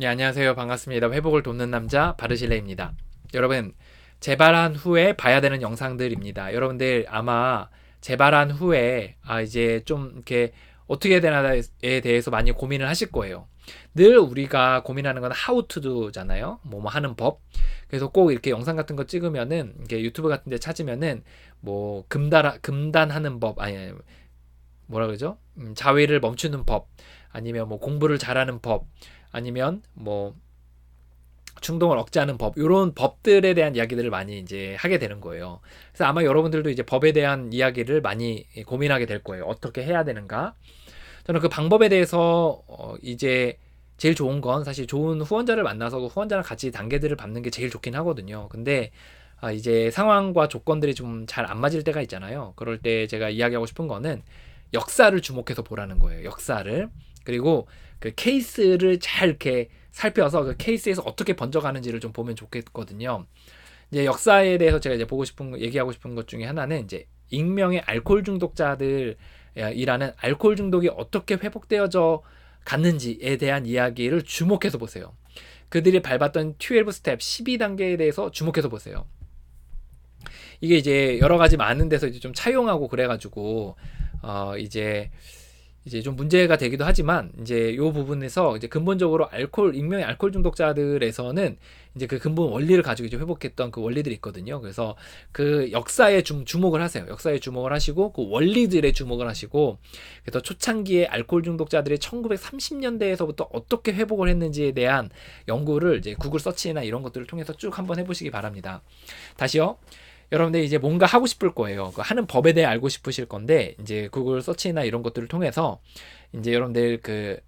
네, 안녕하세요. 반갑습니다. 회복을 돕는 남자 바르실레입니다. 여러분, 재발한 후에 봐야 되는 영상들입니다. 여러분들 아마 재발한 후에 아 이제 좀 이렇게 어떻게 되나에 대해서 많이 고민을 하실 거예요. 늘 우리가 고민하는 건 how to do잖아요. 뭐 뭐 하는 법. 그래서 꼭 이렇게 영상 같은 거 찍으면은 이게 유튜브 같은 데 찾으면은 뭐 금단 금단하는 법 아니 뭐라 그러죠? 음, 자위를 멈추는 법 아니면 뭐 공부를 잘하는 법 아니면 뭐 충동을 억제하는 법 이런 법들에 대한 이야기들을 많이 이제 하게 되는 거예요. 그래서 아마 여러분들도 이제 법에 대한 이야기를 많이 고민하게 될 거예요. 어떻게 해야 되는가? 저는 그 방법에 대해서 어 이제 제일 좋은 건 사실 좋은 후원자를 만나서 그 후원자랑 같이 단계들을 밟는 게 제일 좋긴 하거든요. 근데 아 이제 상황과 조건들이 좀 잘 안 맞을 때가 있잖아요. 그럴 때 제가 이야기하고 싶은 거는 역사를 주목해서 보라는 거예요. 역사를. 그리고 그 케이스를 잘 이렇게 살펴서 그 케이스에서 어떻게 번져가는지를 좀 보면 좋겠거든요. 이제 역사에 대해서 제가 이제 보고 싶은 얘기하고 싶은 것 중에 하나는 이제 익명의 알코올 중독자들이라는 알코올 중독이 어떻게 회복되어져 갔는지에 대한 이야기를 주목해서 보세요. 그들이 밟았던 12 스텝 12단계에 대해서 주목해서 보세요. 이게 이제 여러 가지 많은 데서 이제 좀 차용하고 그래가지고 어 이제 이제 좀 문제가 되기도 하지만 이제 요 부분에서 이제 근본적으로 알코올 익명의 알코올 중독자들에서는 이제 그 근본 원리를 가지고 이제 회복했던 그 원리들이 있거든요. 그래서 그 역사에 좀 주목을 하세요. 역사에 주목을 하시고 그 원리들에 주목을 하시고 그래서 초창기에 알코올 중독자들이 1930년대에서부터 어떻게 회복을 했는지에 대한 연구를 이제 구글 서치나 이런 것들을 통해서 쭉 한번 해보시기 바랍니다. 다시요. 여러분들 이제 뭔가 하고 싶을 거예요. 그 하는 법에 대해 알고 싶으실 건데 이제 구글 서치나 이런 것들을 통해서 이제 여러분들 그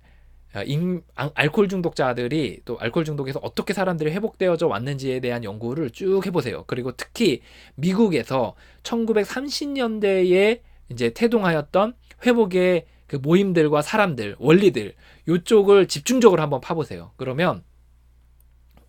임, 아, 알코올 중독자들이 또 알코올 중독에서 어떻게 사람들이 회복되어져 왔는지에 대한 연구를 쭉 해보세요. 그리고 특히 미국에서 1930년대에 이제 태동하였던 회복의 그 모임들과 사람들, 원리들, 요쪽을 집중적으로 한번 파보세요. 그러면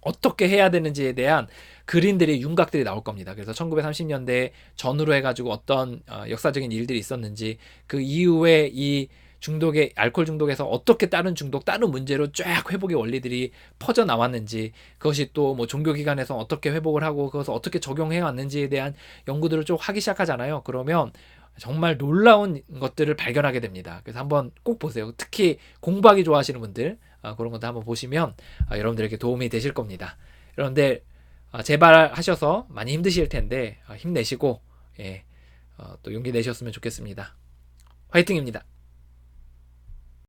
어떻게 해야 되는지에 대한 그림들이 윤곽들이 나올 겁니다. 그래서 1930년대 전후로 해가지고 어떤 어, 역사적인 일들이 있었는지 그 이후에 이 중독의 알코올 중독에서 어떻게 다른 중독, 다른 문제로 쫙 회복의 원리들이 퍼져 나왔는지 그것이 또 뭐 종교 기관에서 어떻게 회복을 하고 그것을 어떻게 적용해 왔는지에 대한 연구들을 좀 하기 시작하잖아요. 그러면 정말 놀라운 것들을 발견하게 됩니다. 그래서 한번 꼭 보세요. 특히 공부하기 좋아하시는 분들 아, 그런 것도 한번 보시면 아, 여러분들에게 도움이 되실 겁니다. 여러분들 아, 재발하셔서 많이 힘드실 텐데 아, 힘내시고 예, 어, 또 용기 내셨으면 좋겠습니다. 화이팅입니다.